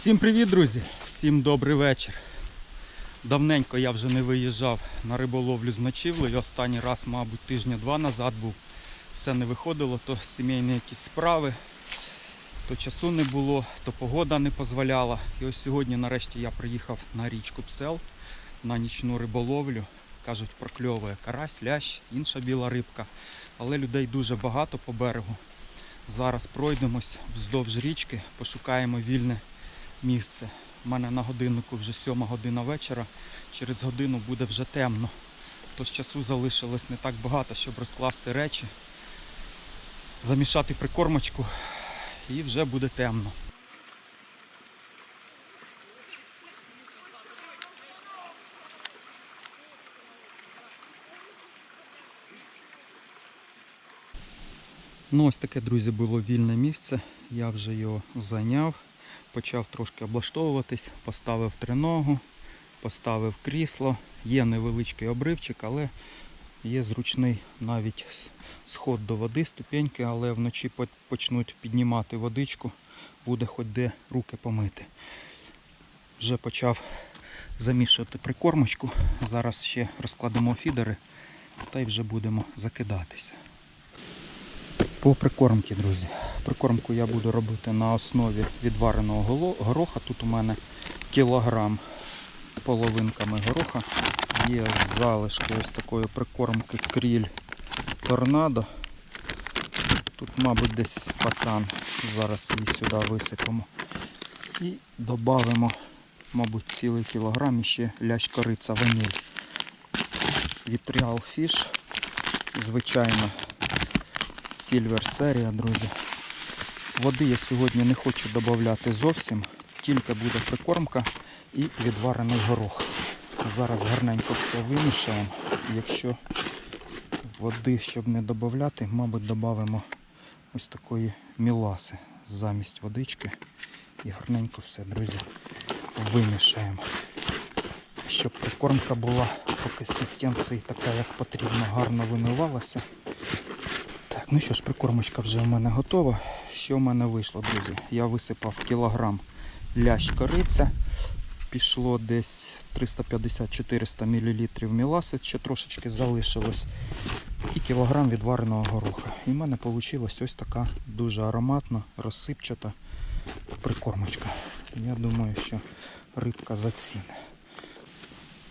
Всім привіт, друзі! Всім добрий вечір. Давненько я вже не виїжджав на риболовлю з ночівлею. Останній раз, мабуть, тижня-два назад був. Все не виходило, то сімейні якісь справи, то часу не було, то погода не дозволяла. І ось сьогодні нарешті я приїхав на річку Псел на нічну риболовлю. Кажуть, прокльовує карась, лящ, інша біла рибка. Але людей дуже багато по берегу. Зараз пройдемось вздовж річки, пошукаємо вільне місце. У мене на годиннику вже 7 година вечора. Через годину буде вже темно. Тож часу залишилось не так багато, щоб розкласти речі, замішати прикормочку і вже буде темно. Ну ось таке, друзі, було вільне місце. Я вже його зайняв, почав трошки облаштовуватись, поставив триногу, поставив крісло. Є невеличкий обривчик, але є зручний навіть сход до води, ступеньки, але вночі почнуть піднімати водичку, буде хоч де руки помити. Вже почав замішувати прикормочку. Зараз ще розкладемо фідери та й вже будемо закидатися. По прикормці, друзі. Прикормку я буду робити на основі відвареного гороха. Тут у мене кілограм половинками гороха. Є залишки ось такої прикормки кріль торнадо. Тут, мабуть, десь стакан. Зараз її сюди висипемо. І додамо, мабуть, цілий кілограм і ще лящ кориця ваніль. Real Fish. Звичайно, Silver серія, друзі. Води я сьогодні не хочу додати зовсім, тільки буде прикормка і відварений горох. Зараз гарненько все вимішаємо. Якщо води, щоб не додати, мабуть, додамо ось такої міласи замість водички. І гарненько все, друзі, вимішаємо. Щоб прикормка була по консистенції така, як потрібно, гарно вимивалася. Ну що ж, прикормочка вже в мене готова. Що в мене вийшло, друзі? Я висипав кілограм лящ кориця. Пішло десь 350-400 мл міласи, ще трошечки залишилось. І кілограм відвареного гороха. І в мене вийшла ось така дуже ароматна, розсипчата прикормочка. Я думаю, що рибка заціни.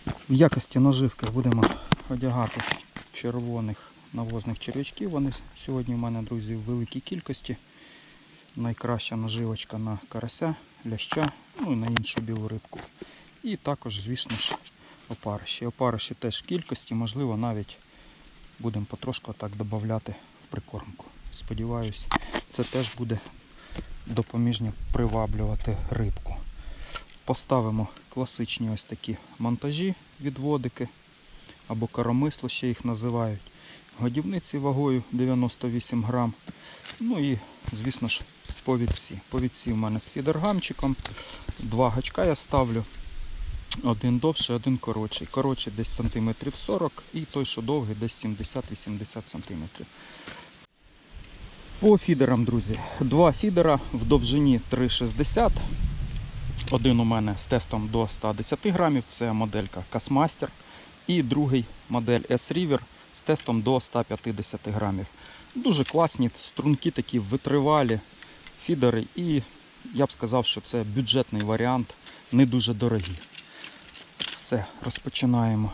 В якості наживки будемо одягати червоних навозних черв'ячків. Вони сьогодні в мене, друзі, в великій кількості. Найкраща наживочка на карася, ляща, ну і на іншу білу рибку. І також, звісно ж, опариші. Опариші теж в кількості, можливо, навіть будемо потрошку так додати в прикормку. Сподіваюсь, це теж буде допоміжні приваблювати рибку. Поставимо класичні ось такі монтажі відводики або коромисло ще їх називають. Годівниці вагою 98 грам. Ну і, звісно ж, повідці. Повідці в мене з фідергамчиком. Два гачка я ставлю. Один довший, один коротший. Коротший десь сантиметрів 40 і той, що довгий, десь 70-80 сантиметрів. По фідерам, друзі. Два фідера в довжині 3,60. Один у мене з тестом до 110 грамів, це моделька Касмастер. І другий модель S-River з тестом до 150 грамів. Дуже класні, струнки такі витривалі фідери. І я б сказав, що це бюджетний варіант, не дуже дорогий. Все, розпочинаємо.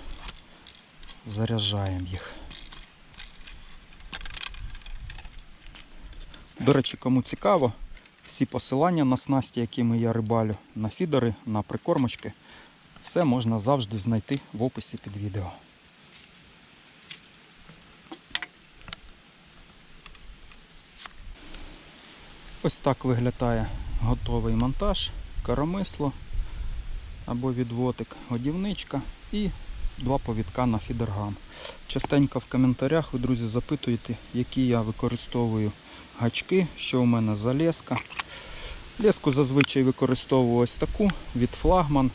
Заряджаємо їх. До речі, кому цікаво, всі посилання на снасті, якими я рибалю, на фідери, на прикормочки, все можна завжди знайти в описі під відео. Ось так виглядає готовий монтаж, коромисло або відводик, годівничка і два повідка на фідергам. Частенько в коментарях ви, друзі, запитуєте, які я використовую гачки, що у мене за леска. Леску зазвичай використовую ось таку від флагман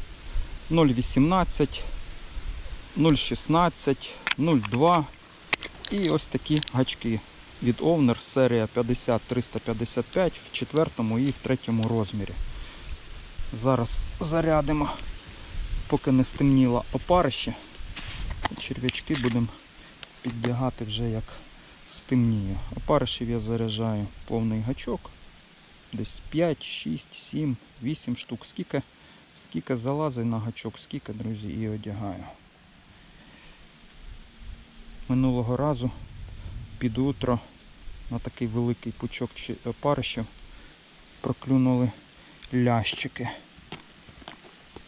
0,18, 0,16, 0,2 і ось такі гачки від Овнер серія 50-355 в четвертому і в третьому розмірі. Зараз зарядимо, поки не стемніло опарище. Черв'ячки будемо підбігати вже як стемніє. Опаришів я заряджаю повний гачок. Десь 5, 6, 7, 8 штук. Скільки, скільки залазить на гачок, скільки, друзі, і одягаю. Минулого разу під утро на такий великий пучок чи- проклюнули лящики.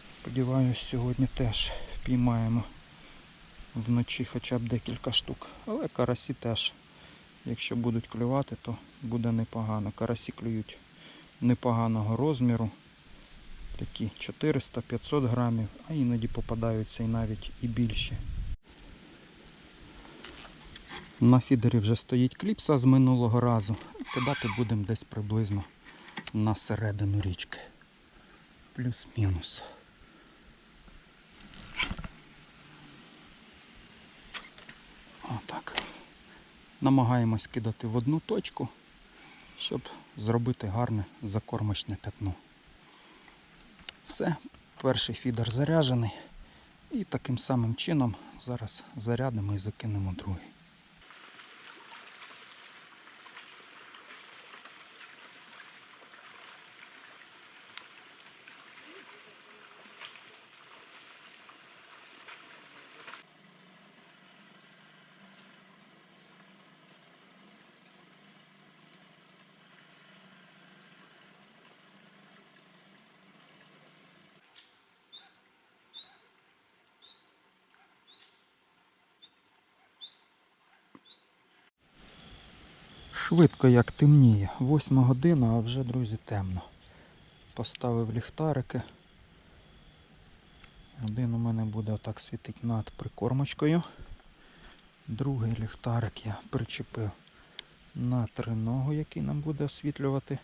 Сподіваюсь, сьогодні теж впіймаємо вночі хоча б декілька штук. Але карасі теж, якщо будуть клювати, то буде непогано. Карасі клюють непоганого розміру. Такі 400-500 грамів, а іноді попадаються і навіть і більші. На фідері вже стоїть кліпса з минулого разу. Кидати будемо десь приблизно на середину річки. Плюс-мінус. Отак. Намагаємось кидати в одну точку, щоб зробити гарне закормочне пятно. Все, перший фідер заряджений. І таким самим чином зараз зарядимо і закинемо другий. Швидко як темніє. Восьма година, а вже, друзі, темно. Поставив ліхтарики. Один у мене буде отак світить над прикормочкою. Другий ліхтарик я причепив на триногу, який нам буде освітлювати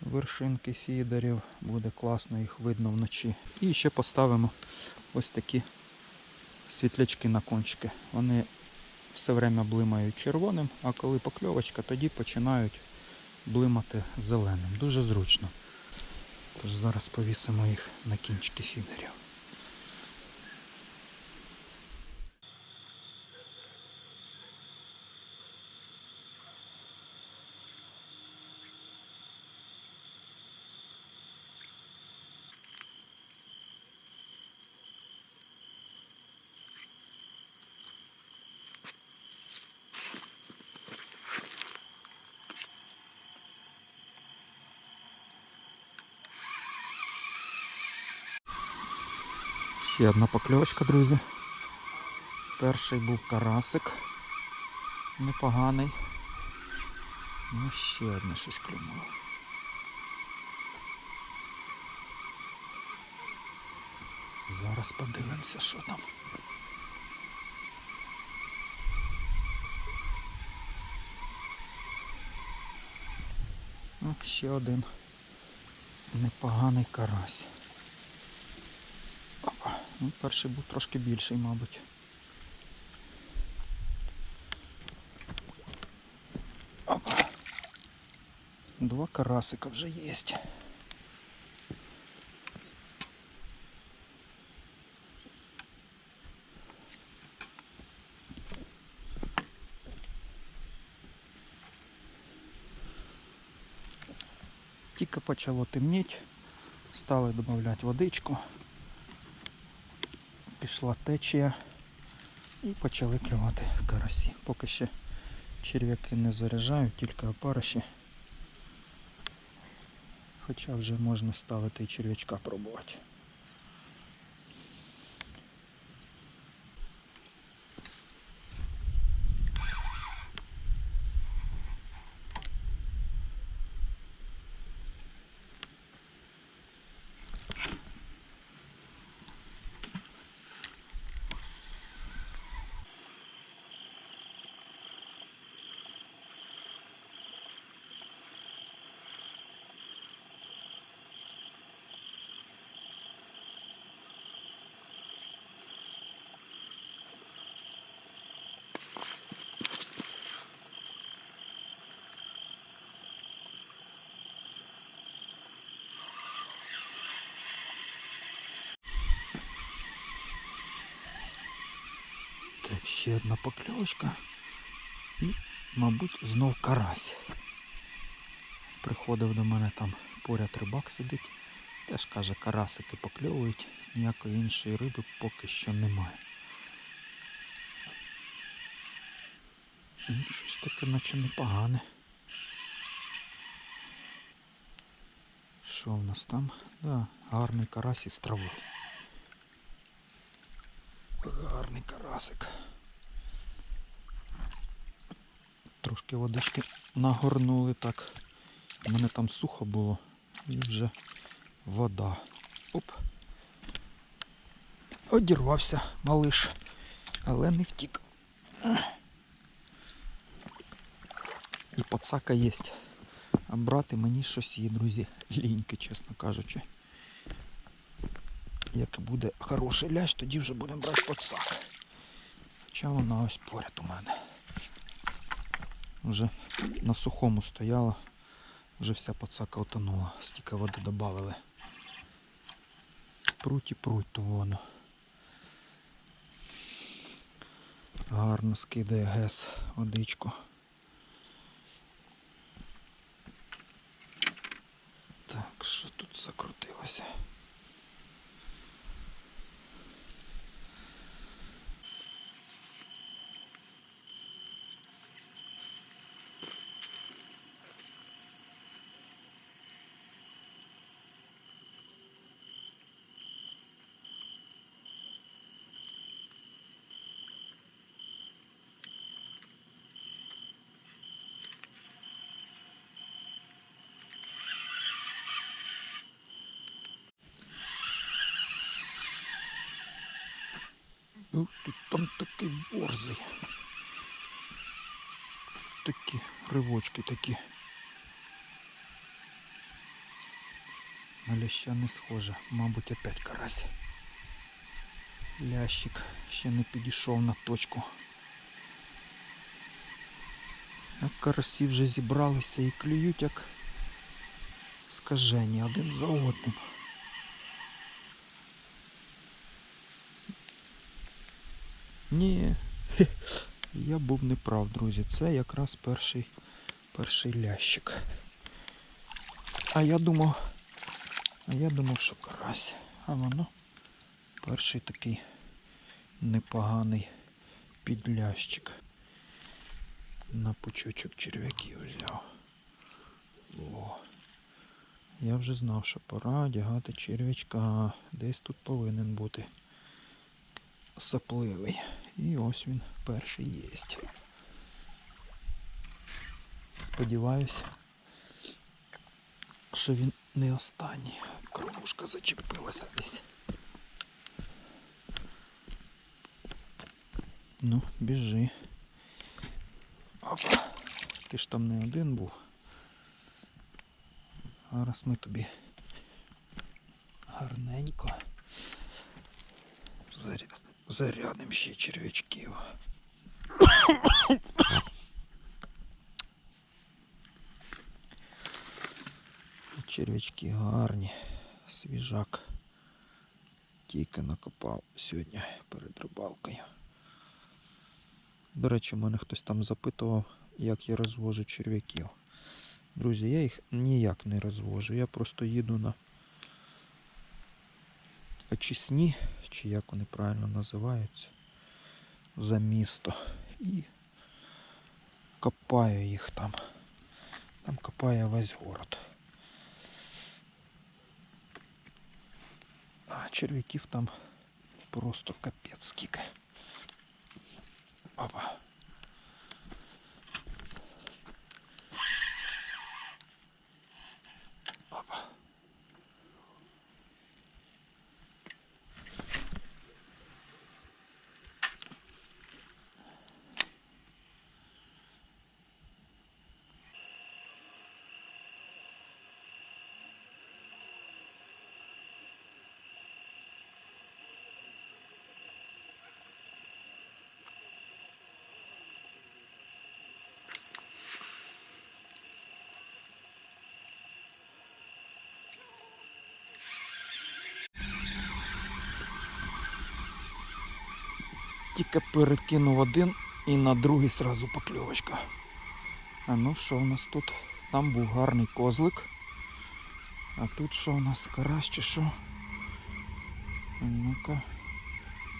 вершинки фідерів. Буде класно їх видно вночі. І ще поставимо ось такі світлячки на кончики. Вони все время блимають червоним, а коли покльовочка, тоді починають блимати зеленим. Дуже зручно. Тож зараз повісимо їх на кінчики фідерів. Ще одна покльовочка, друзі. Перший був карасик. Непоганий. Ну, ще одне щось клюнуло. Зараз подивимося, що там. Ну, ще один непоганий карась. Ну, перший був трошки більший, мабуть. Опа. Два карасика вже є. Тільки почало темніти, стали додавати водичку пішла течія і почали клювати карасі. Поки ще черв'яки не заряджають, тільки опариші. Хоча вже можна ставити і черв'ячка пробувати. Ще одна покльовочка. І, мабуть, знов карась. Приходив до мене там поряд рибак сидить. Теж каже, карасики покльовують, ніякої іншої риби поки що немає. Ну, Щось таке наче непогане. Що в нас там? Да, гарний карась із трави. Гарний карасик. Трошки водички нагорнули так. У мене там сухо було і вже вода. Оп. Одірвався малиш, але не втік. І пацака є. А брати мені щось є, друзі, ліньки, чесно кажучи. Як буде хороший лящ, тоді вже будемо брати пацак. Хоча вона ось поряд у мене. Вже на сухому стояла, вже вся пацака утонула, стільки води додали. Пруть і пруть то воно. Гарно скидає гес водичку. Так, що тут закрутилося? Ух ти, там такий борзий. Такі ривочки такі. На ляща не схоже, мабуть, опять карась. Лящик ще не підійшов на точку. А карасі вже зібралися і клюють як скажені один за одним. Ні, я був неправ, друзі. Це якраз перший, перший лящик. А я думав, а я думав, що карась. А воно перший такий непоганий підлящик. На пучочок черв'яків взяв. О. Я вже знав, що пора одягати черв'ячка. Десь тут повинен бути сопливий. І ось він перший єсть. Сподіваюсь, що він не останній. Кормушка зачепилася десь. Ну, біжи. Опа. Ти ж там не один був. Зараз ми тобі гарненько заря- зарядимо ще черв'ячків. Черв'ячки гарні, свіжак. Тільки накопав сьогодні перед рибалкою. До речі, мене хтось там запитував, як я розвожу черв'яків. Друзі, я їх ніяк не розвожу. Я просто їду на очисні, чи як вони правильно називаються, за місто. І копаю їх там. Там копаю весь город. А черв'яків там просто капець скільки. Опа. Тільки перекинув один і на другий сразу покльовочка. А ну що у нас тут? Там був гарний козлик. А тут що у нас карась чи що? Ну-ка,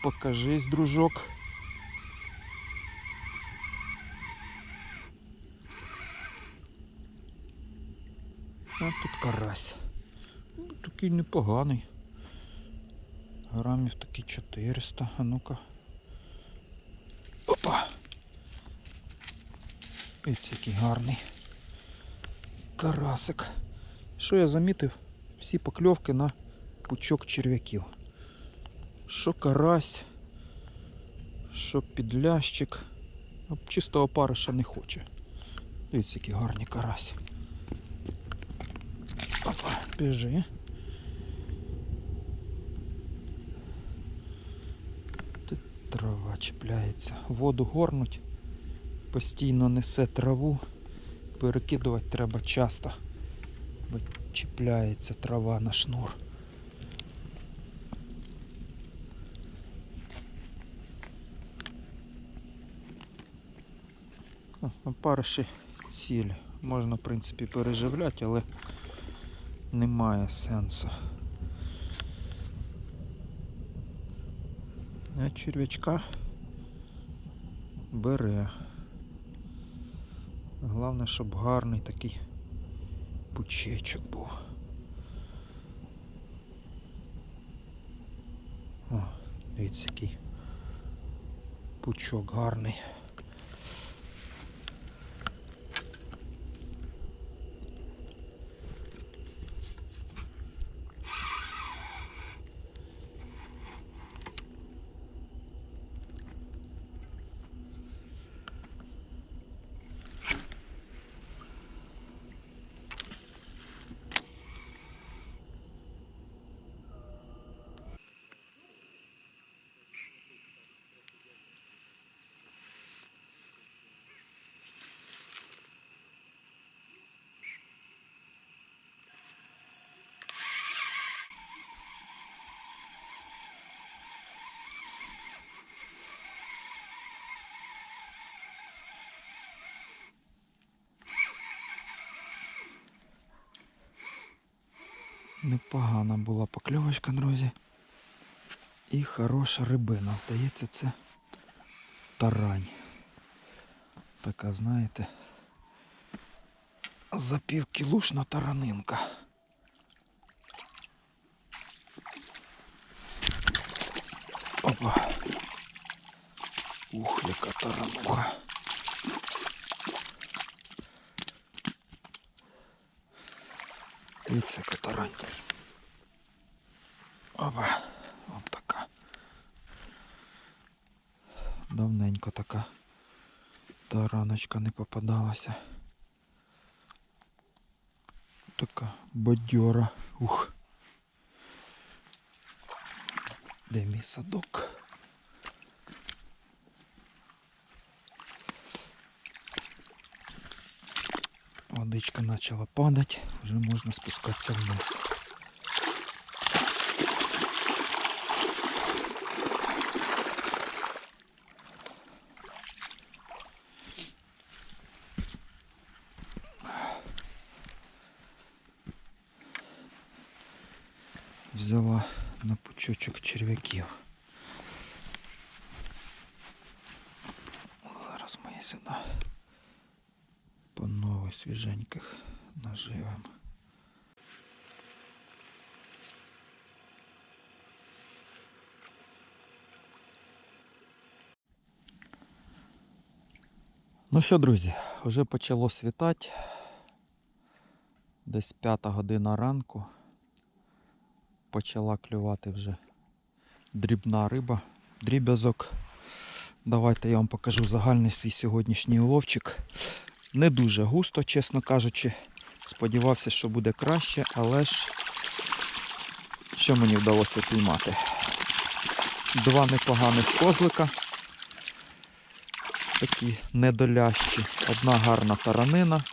покажись, дружок. А тут карась. Ну, такий непоганий. Грамів такі 400. А ну-ка. Опа! Ось який гарний. Карасик. Що я замітив? Всі покльовки на пучок черв'яків. Що карась, що підлящик. Ну, Чистого париша не хоче. Дивіться, які гарні карась. Опа, біжи. Тут трава чіпляється. Воду горнуть, постійно несе траву. Перекидувати треба часто, бо чіпляється трава на шнур. Опариші цілі. Можна, в принципі, переживляти, але немає сенсу. А черв'ячка бере. Головне, щоб гарний такий пучечок був. О, дивіться, який пучок гарний. Непогана була покльовочка, друзі. І хороша рибина. Здається, це тарань. Така, знаєте, за пів кілушна таранинка. Опа. Ух, яка тарануха. Дивіться, яка тарань. Опа, от така. Давненько така тараночка не попадалася. Така бадьора. Ух. Де мій садок? Водичка почала падати, вже можна спускатися вниз. Взяла на пучочок черв'яків. Наживемо. Ну що, друзі, вже почало світати. Десь п'ята година ранку. Почала клювати вже дрібна риба, дріб'язок. Давайте я вам покажу загальний свій сьогоднішній уловчик. Не дуже густо, чесно кажучи. Сподівався, що буде краще, але ж що мені вдалося піймати? Два непоганих козлика. Такі недолящі. Одна гарна таранина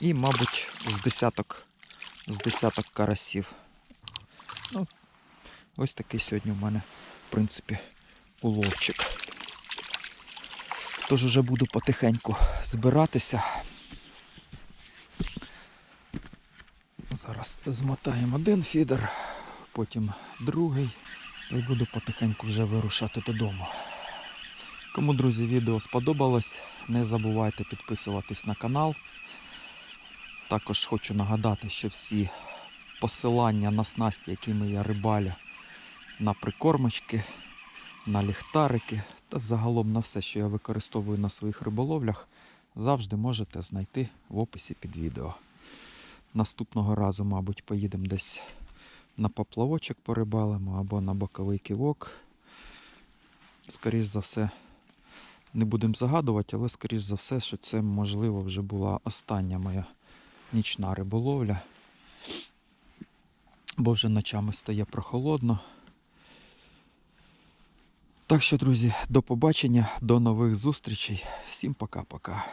і, мабуть, з десяток, з десяток карасів. Ну, ось такий сьогодні в мене, в принципі, уловчик. Тож уже буду потихеньку збиратися. Зараз змотаємо один фідер, потім другий. Й буду потихеньку вже вирушати додому. Кому, друзі, відео сподобалось, не забувайте підписуватись на канал. Також хочу нагадати, що всі посилання на снасті, якими я рибалю, на прикормочки, на ліхтарики та загалом на все, що я використовую на своїх риболовлях, завжди можете знайти в описі під відео. Наступного разу, мабуть, поїдемо десь на поплавочок порибалимо або на боковий кивок. Скоріш за все, не будемо загадувати, але скоріш за все, що це можливо вже була остання моя нічна риболовля. Бо вже ночами стає прохолодно. Так що, друзі, до побачення, до нових зустрічей. Всім пока-пока.